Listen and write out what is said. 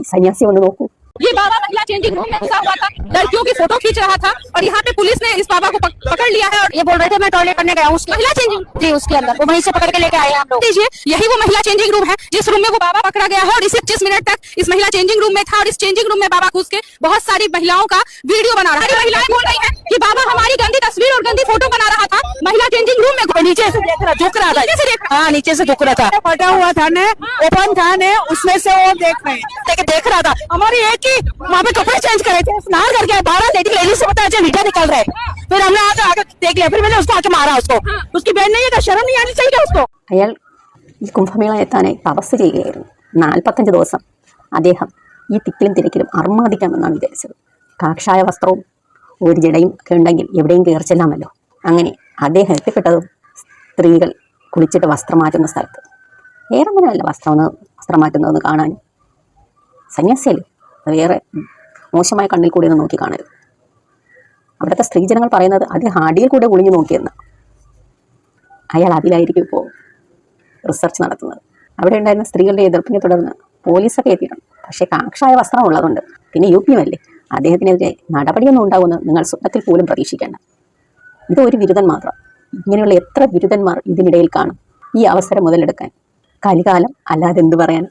की सन्यासियों लोगों को। ये बाबा महिला चेंजिंग रूम में घुसा हुआ था। लड़कियों की फ़ोटो खींच रहा था और यहाँ पे पुलिस ने इस बाबा को पक, पकड़ लिया है और ये बोल रहे थे मैं टॉयलेट करने गया उसकी महिला चेंजिंग जी उसके अंदर। वो वहीं से पकड़ के लेके आए आप लोग। दीजिए यही वो महिला चेंजिंग रूम है जिस रूम में वो बाबा पकड़ा गया है और इसी पच्चीस मिनट तक इस महिला चेंजिंग रूम में था और इस चेंजिंग रूम में बाबा घुस के बहुत सारी महिलाओं का वीडियो बना रहा है। नीचे से देख रहा झुक रहा था नीचे से देख रहा हाँ नीचे से झुक रहा था फटा हुआ था ने ओपन था ने उसमें से वो देख रहे हैं लेके देख रहा था हमारी एक ही वहाँ पे कपड़े चेंज करे थे स्नान करके आए, बारह लेडी लेडी से पता है मीठा निकल रहे फिर हमने आके आके देख लिया फिर मैंने उसको आके मारा उसको उसकी बहन नहीं है क्या शर्म नहीं आनी चाहिए उसको അയാൾ ഈ കുംഭമേള എത്താനായി തപസ് ചെയ്യുകയായിരുന്നു നാൽപ്പത്തഞ്ച് ദിവസം അദ്ദേഹം ഈ തിക്കിലും തിരക്കിലും അർമാദിക്കാമെന്നാണ് വിചാരിച്ചത് കാക്ഷായ വസ്ത്രവും ഒരു ജടയും ഒക്കെ ഉണ്ടെങ്കിൽ എവിടെയും കയറി ചെല്ലാമല്ലോ അങ്ങനെ അദ്ദേഹം എത്തിപ്പെട്ടതും സ്ത്രീകൾ കുളിച്ചിട്ട് വസ്ത്രം മാറ്റുന്ന സ്ഥലത്ത്. വേറെ ഒന്നുമല്ല വസ്ത്രം വസ്ത്രം മാറ്റുന്നതെന്ന് കാണാൻ? സന്യാസിയല്ലേ? അത് വേറെ മോശമായ കണ്ണിൽ കൂടി ഒന്ന് നോക്കി കാണരുത്. അവിടുത്തെ സ്ത്രീജനങ്ങൾ പറയുന്നത് അദ്ദേഹം അടിയിൽ കൂടെ ഒളിഞ്ഞു നോക്കിയെന്ന്. അയാൾ അതിലായിരിക്കും ഇപ്പോൾ റിസർച്ച് നടത്തുന്നത്. അവിടെ ഉണ്ടായിരുന്ന സ്ത്രീകളുടെ എതിർപ്പിനെ തുടർന്ന് പോലീസൊക്കെ എത്തിയിട്ടുണ്ട്. പക്ഷേ കാക്ഷായ വസ്ത്രം ഉള്ളതുണ്ട്. പിന്നെ യു പി അല്ലേ അദ്ദേഹത്തിനെതിരെ നടപടിയൊന്നും ഉണ്ടാകുമെന്ന് നിങ്ങൾ സ്വപ്നത്തിൽ പോലും പ്രതീക്ഷിക്കേണ്ട. ഇത് ഒരു ബിരുദൻ മാത്രം. ഇങ്ങനെയുള്ള എത്ര ബിരുദന്മാർ ഇതിനിടയിൽ കാണും ഈ അവസരം മുതലെടുക്കാൻ. കലികാലം അല്ലാതെ എന്തു പറയാൻ